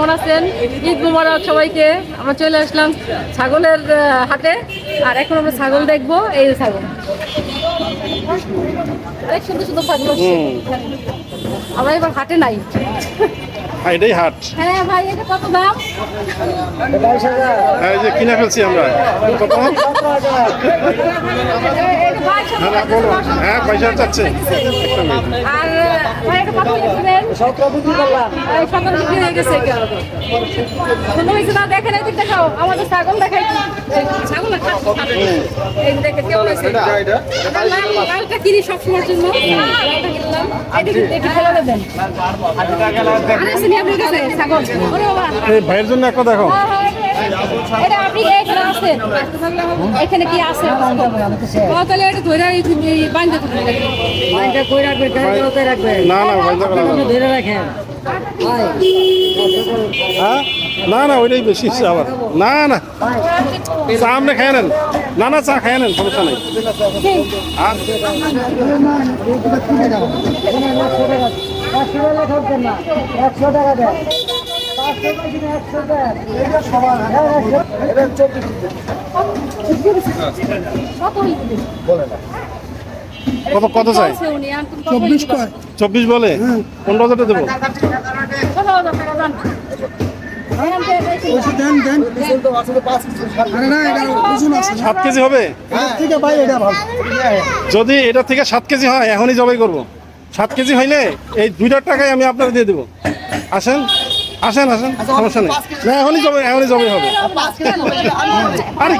কেমন আছেন? ঈদ মুবারক সবাইকে। আমরা চলে আসলাম ছাগলের হাটে। আর এখন আমরা ছাগল দেখব এই ছাগল। অনেক সুন্দর সুন্দর ছাগল আমরা এবার হাটে নাই। হ্যাঁ এটাই হাট। হ্যাঁ ভাই এটা কত দাম? হ্যাঁ, এই যে কিনে ফেলছি আমরা। কত? হ্যাঁ পয়সা চাচ্ছে। আর দেখেন এদিক দেখাও আমাদের ছাগল দেখাই ছাগল লালটা কিনি সবসময়ের জন্য। লালটা কিনলাম। ভাইয়ের জন্য একটা দেখো হ্যাঁ, হ্যাঁ, এটা- এটা আপনি এখানে কি আছে? তাহলে এটা ধরে না না। হ্যাঁ? না না ওইটাই বেশি আবার না না। চা আপনি খেয়ে নেন। না না চা খেয়ে নেন সমস্যা নেই। একশো টাকা দেন। কত কত চাই? চব্বিশ চব্বিশ বলে? পনেরো হাজারটা দেবো। সাত কেজি হবে? যদি এটা থেকে সাত কেজি হয় এখনই জবাই করব। সাত কেজি হইলে এই দুইটার টাকায় আমি আপনাকে দিয়ে দেবো। আসেন। আসেন আসেন সমস্যা নেই। না এখনই জবাই এখনই জবাই হবে। আরে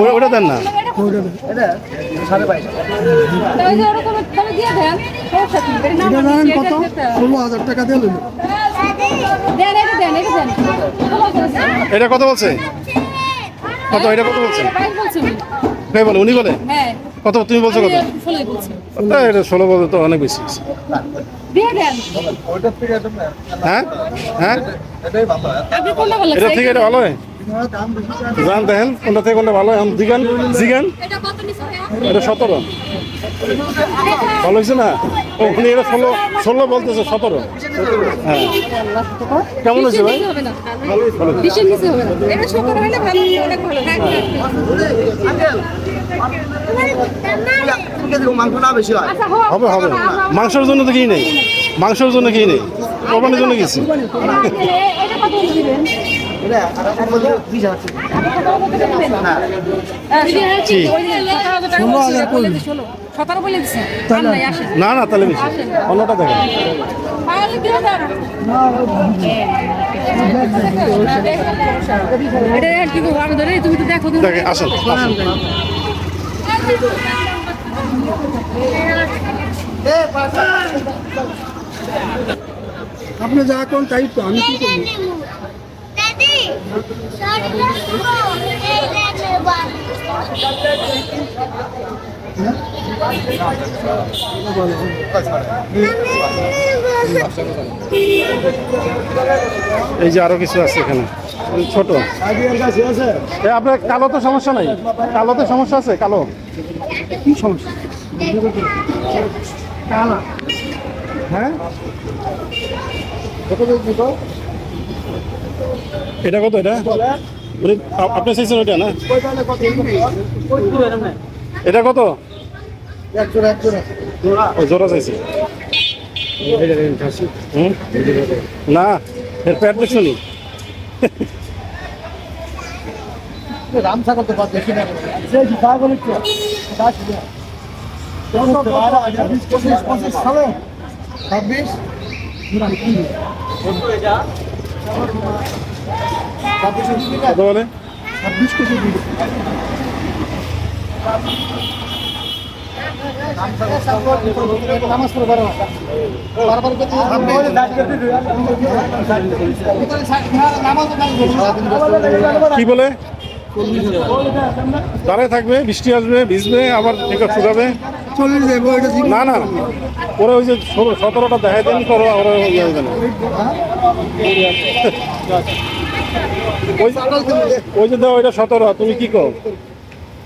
ওই- ওটা দেন না। কি? কত? ষোলো হাজার টাকা দিয়ে এটা কত বলছে? কত এটা কত বলছে। কে বলে উনি বলে? হ্যাঁ। কত তুমি বলছো কত? এটা ষোলো বলতে তো অনেক বেশি। হ্যাঁ? হ্যাঁ? এটা? থেকে এটা ভালো জান দেখেন কোনটা থেকে কোনটা ভালো এখন জিগান জিগান? এটা সতেরো। ভালো হয়েছে না? ও উনি এটা ষোলো ষোলো বলতেছে সতেরো। হ্যাঁ। কেমন হয়েছে ভাই? হবে হবে। হ্যাঁ, হ্যাঁ। আচ্ছা। হবে হবে মাংসের জন্য তো কি নেই। মাংসের জন্য কি নেই। কোরবানির জন্য গেছি। এ- এটা কত করে দিবেন? এটা বিশ হাজার সতেরো কত করে দিবেন? আহ, কি? ওই যে সতেরো হাজার টাকা বলছি, বলে দিছি, ষোলো। সতেরো বলে দিছি। আর নাই, আসেন। না না তাহলে বেশি অন্যটা দেখেন আপনি যা কোন তাই তো আমি কি করব এই যে আরও কিছু আছে এখানে। ছোট। আপনার কালো তো সমস্যা নাই। কালো তো সমস্যা আছে, কালো। কি সমস্যা? হ্যাঁ? এটা কত এটা? আপনি চাইছেন ওইটা না? এটা কত? জোড়া চাইছে। না এর প্যাট দেখছ নি ছাব্বিশ। কত বলে ছাব্বিশ কোটি কি বলে? দাঁড়ায় থাকবে বৃষ্টি আসবে ভিজবে আবার ঠিক শুকাবে। চল্লিশ এটা না না ওরা ওই যে সতেরোটা দেখাই দেন করো ওরা ইয়ে ওই যে দাও সতেরো তুমি কি কো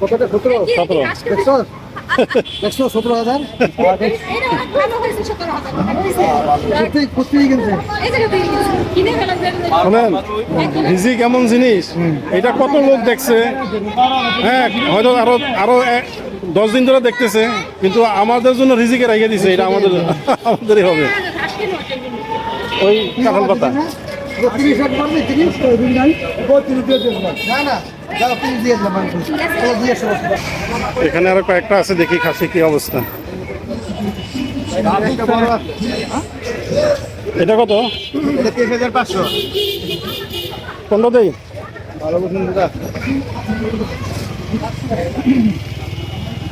কতটা? সতেরো? সতেরো। একশো একশো সতেরো হাজার? শোনেন ভিজি কেমন জিনিস? এটা কত লোক দেখছে? হ্যাঁ হয়তো আরও আরও এক- দশ দিন ধরে দেখতেছে, কিন্তু আমাদের জন্য রিজিকে রেখে দিছে, এটা আমাদের আমাদেরই হবে। ওই কাঁঠাল পাতা। এখানে আরও কয়েকটা আছে, দেখি খাসি কি অবস্থা। এটা কত? পাঁচশো পনেরো দেই?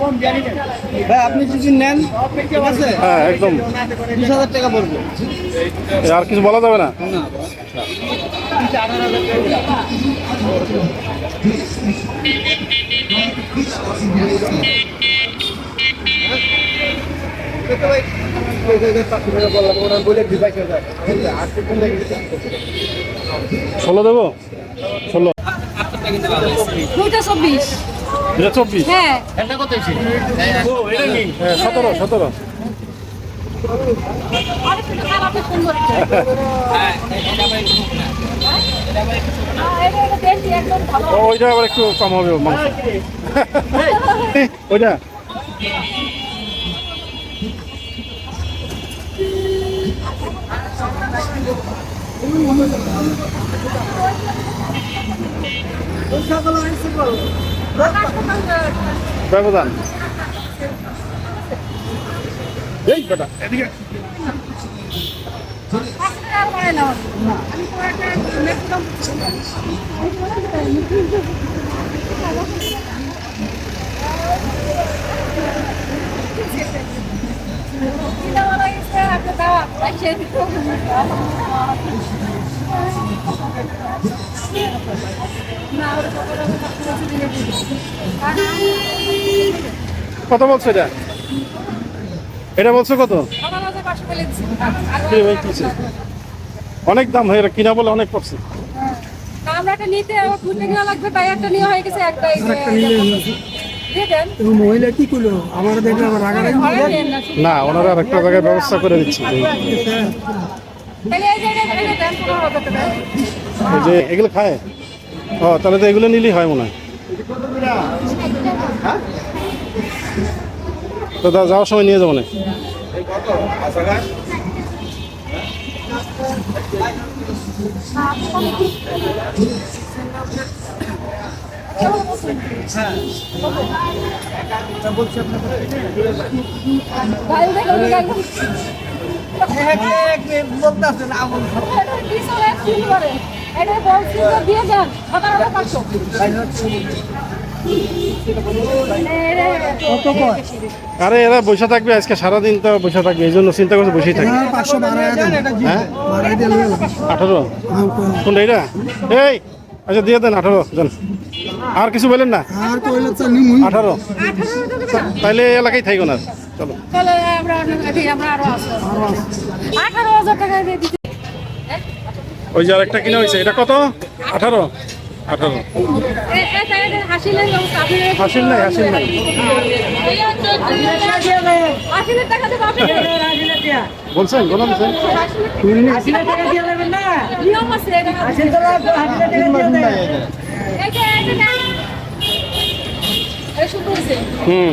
ভাই আপনি যদি নেন ঠিক আছে? হ্যাঁ একদম। বিশ হাজার টাকা পড়বে। আর কিছু বলা যাবে না। ষোলো দেবো? ষোলো। দুইটা চব্বিশ। এটা চব্বিশ? হ্যাঁ। হ্যাঁ সতেরো সতেরো। হ্যাঁ, এটা- ওইটা আবার একটু কম হবে মাংস। ওইটা? ব্যবধান এই বেটা এদিকে আর বাড়াই কত বলছো এটা? এটা বলছো কত। আর? অনেক দাম হয় এটা কিনা বলে অনেক পড়ছে। তা আমরা একটা নিতে আবার খুঁজতে লাগবে তাই একটা নেওয়া হয়ে গেছে একটা এই যে- দিয়ে দেন। মহিলা কি করল? আমার দেখলে আমার রাগারাগি না ওনারা আরেকটা জায়গায় ব্যবস্থা করে দিচ্ছে। যে এগুলো খায়? ও, তাহলে তো এগুলো নিলেই হয় মনে হয়। তো দা, যাওয়ার সময় নিয়ে যাব না। আরে এরা বসে থাকবে আজকে সারাদিন তো বসে থাকবে এই জন্য চিন্তা করছে বসেই থাকবে। হ্যাঁ? আঠারো। কোনটা এটা এই আচ্ছা দিয়ে দেন আঠারো যান আর কিছু বলেন না? আর কইলে তো নিমুই আঠারো। তাহলে এই এলাকায় থাকো না চলো। তাহলে আমরা ঠিক আমরা আরও আছে। আঠারো হাজার টাকা দিয়ে দিতে ওই যে আরেকটা কিনা হয়েছে এটা কত? আঠারো। আঠারো। হাসিল নাই হাসিল নাই। বলছেন স্যার। হুম।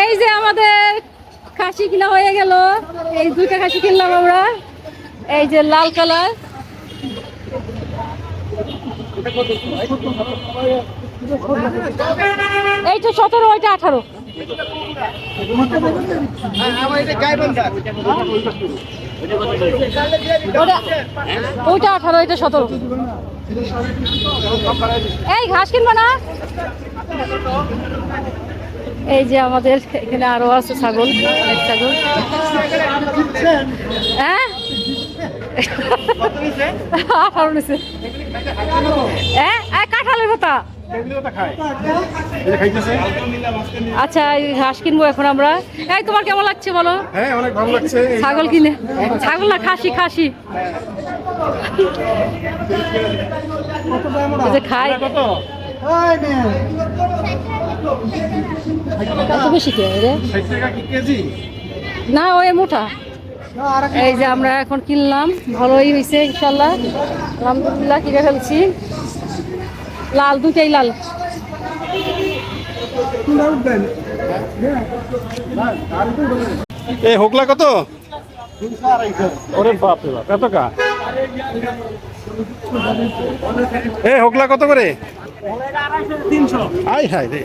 এই যে আমাদের খাসি কিনা হয়ে গেল। এই দুইটা খাসি কিনলাম আমরা। এই যে লাল কালার। এইটা সতেরো ওইটা আঠারো। ওইটা আঠারো এটা সতেরো। এই ঘাস কিনবো না? এই যে আমাদের এখানে আরও আছে ছাগল অনেক ছাগল। হ্যাঁ? হ্যাঁ? কাঁঠালের কথা। আচ্ছা ঘাস কিনবো এখন আমরা। এই তোমার কেমন লাগছে বলো? হ্যাঁ ছাগল কিনে। ছাগল না খাসি খাসি। খাই। কত কত বেশি কে রে? না ওই মোটা। এই যে আমরা এখন কিনলাম ভালোই হয়েছে ইনশাল্লাহ। আলহামদুলিল্লাহ কিনে ফেলছি। লাল দুটাই লাল। এই হোকলা কত? ওরে বাপ রে বাপ এত কা? এই হোকলা কত করে? আই হাই রে।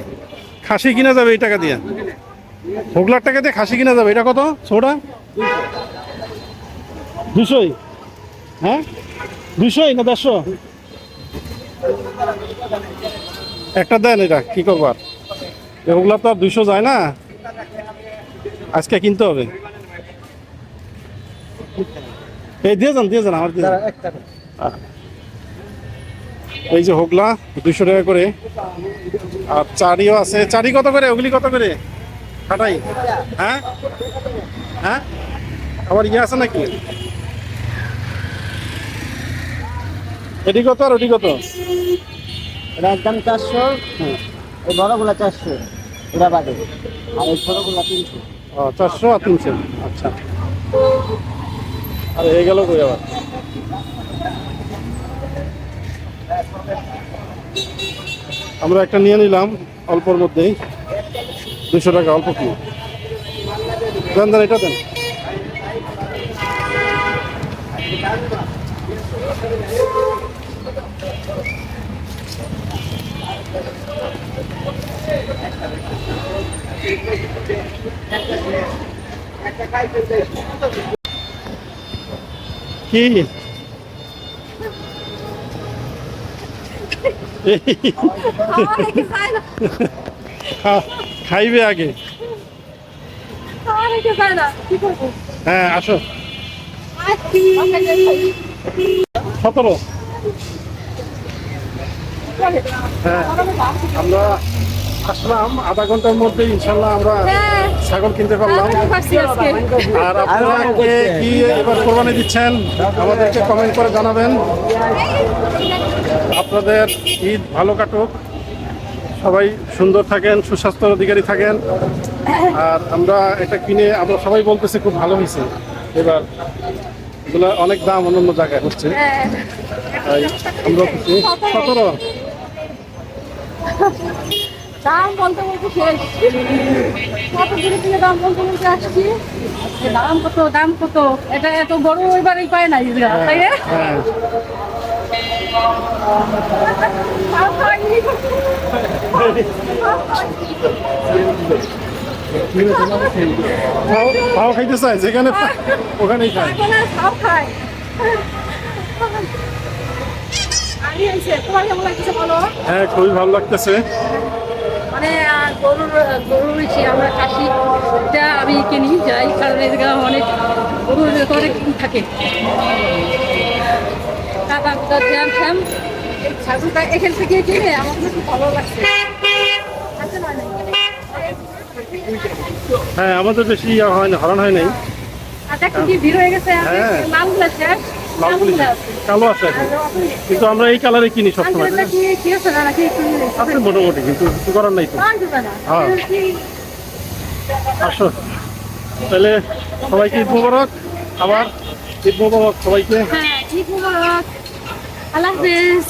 খাসি কিনা যাবে এই টাকা দিয়ে? হোগলার টাকা দিয়ে খাসি কিনা যাবে? এটা কত? ছোটা দুশোই। হ্যাঁ? দুশোই না দেড়শো? একটা দেন এটা কি করবার? এগুলা তো আর দুশো যায় না। আজকে কিনতে হবে। এই দিয়ে যান দিয়ে যান আমার দিয়ে। এই যে হোগলা দুশো টাকা করে। আর চারিও আছে। চারি কত করে? ওগুলি কত করে? খাটাই। হ্যাঁ? হ্যাঁ? আবার ইয়ে আছে নাকি? এটি কত আর ওটি কত? এটা একদম চারশো এই বড়গুলা চারশো এটা বাদে। আর এই ছোটগুলা তিনশো। ও চারশো আর তিনশো। আচ্ছা। আর হয়ে গেল কই আবার? আমরা একটা নিয়ে নিলাম, অল্পর মধ্যেই। দুশো টাকা, অল্প কি? দেন দেন, এটা দেন। কি? খাইবে আগে। হ্যাঁ আসো। সতেরো। হ্যাঁ আমরা আসলাম আধা ঘণ্টার মধ্যে ইনশাল্লাহ আমরা হ্যাঁ ছাগল কিনতে পারলাম। আর আপনারা কে কি এবার কোরবানি দিচ্ছেন আমাদেরকে কমেন্ট করে জানাবেন। আপনাদের ঈদ ভালো কাটুক। সবাই সুন্দর থাকেন সুস্বাস্থ্যের অধিকারী থাকেন। আর আমরা এটা কিনে আমরা সবাই বলতেছি খুব ভালো হয়েছে। এবার এগুলো অনেক দাম অন্য অন্য জায়গায় হচ্ছে। হ্যাঁ। তাই আমরা সতেরো। দাম বলতে বলতে শেষ। কত দাম বলতে বলতে আসছি? দাম কত দাম কত? এটা এত বড় এবারই পায় না ইজরা তাই না? হ্যাঁ। খাইতে চাই যেখানে ওখানেই হ্যাঁ খুবই ভালো লাগতেছে। মানে গরুর গরু রয়েছে আমরা খাসি এটা আমি কিনি যাই কারণ জায়গায় অনেক গরুর অনেক থাকে। কাদা কুদা জ্যাম ফ্যাম? এই ছাগলটা এখান থেকে কিনে আমার খুব ভালো লাগছে। আচ্ছা। হ্যাঁ আমাদের বেশি হয় না হরণ হয় নাই। আর ভিড় হয়ে গেছে? শেষ পুলিশ কালো আছে এখন। কিন্তু আমরা এই কালারে কিনি সবসময়। আছে? মোটামুটি কিন্তু কিছু করার নাই তো। হ্যাঁ। আসো। তাহলে সবাইকে ঈদ মোবারক। আবার ঈদ মোবারক সবাইকে। হ্যাঁ ঈদ মোবারক। আল্লাহ হাফেজ।